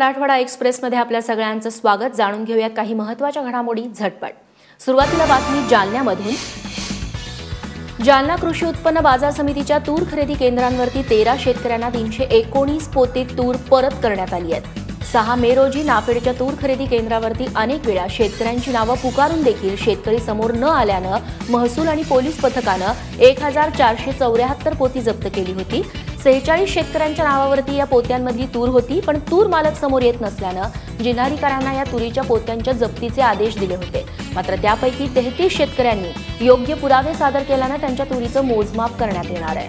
मराठवाडा एक्सप्रेसमध्ये आपल्या सगळ्यांचं स्वागत. जाणून घेऊयात काही महत्त्वाच्या घडामोडी. झटपट. सुरुवातीला बातमी जालन्यामधून. जालना कृषी उत्पन्न बाजार समितीच्या तूर खरेदी केंद्रांवरती तेरा शेतकऱ्यांना तीनशे एकोणीस पोते तूर परत करण्यात आली आहेत. सहा मे रोजी नाफेडच्या तूर खरेदी केंद्रावरती अनेक वेळा शेतकऱ्यांची नावं पुकारून देखील शेतकरी समोर न आल्यानं महसूल आणि पोलीस पथकानं एक हजार चारशे चौऱ्याहत्तर पोती जप्त केली होती. सेहेचाळीस शेतकऱ्यांच्या नावावरती या पोत्यांमधली तूर होती पण तूर मालक समोर येत नसल्यानं जिल्हाधिकाऱ्यांना या तुरीच्या पोत्यांच्या जप्तीचे आदेश दिले होते. मात्र त्यापैकी तेहतीस शेतकऱ्यांनी योग्य पुरावे सादर केल्यानं त्यांच्या तुरीचं मोजमाप करण्यात येणार आहे.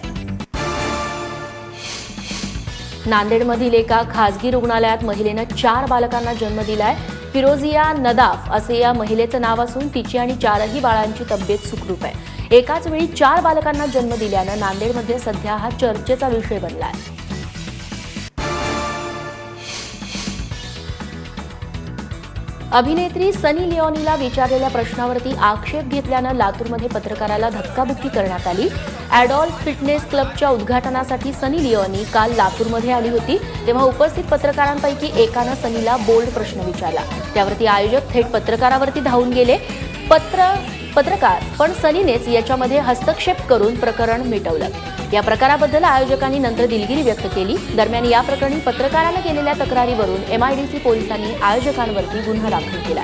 नांदेडमधील एका खासगी रुग्णालयात महिलेनं चार बालकांना जन्म दिलाय. फिरोजिया नदाफ असे या महिलेचं नाव असून तिची आणि चारही बाळांची तब्येत सुखरूप आहे. एकाच वेळी चार बालकांना जन्म दिल्यानं नांदेडमध्ये सध्या हा चर्चेचा विषय बनलाय. अभिनेत्री सनी लिओनीला विचारलेल्या प्रश्नावरती आक्षेप घेतल्यानं लातूरमध्ये पत्रकाराला धक्काबुक्की करण्यात आली. ॲडॉल्फ फिटनेस क्लबच्या उद्घाटनासाठी सनी लिओनी काल लातूरमध्ये आली होती. तेव्हा उपस्थित पत्रकारांपैकी एकानं सनीला बोल्ड प्रश्न विचारला. त्यावरती आयोजक थेट पत्रकारावरती धावून गेले. पत्र पत्रकार पण सनीनेच याच्यामध्ये हस्तक्षेप करून प्रकरण मिटवलं. या प्रकाराबद्दल आयोजकांनी नंतर दिलगिरी व्यक्त केली. दरम्यान या प्रकरणी पत्रकारानं केलेल्या तक्रारीवरून एमआयडीसी पोलिसांनी आयोजकांवरती गुन्हा दाखल केला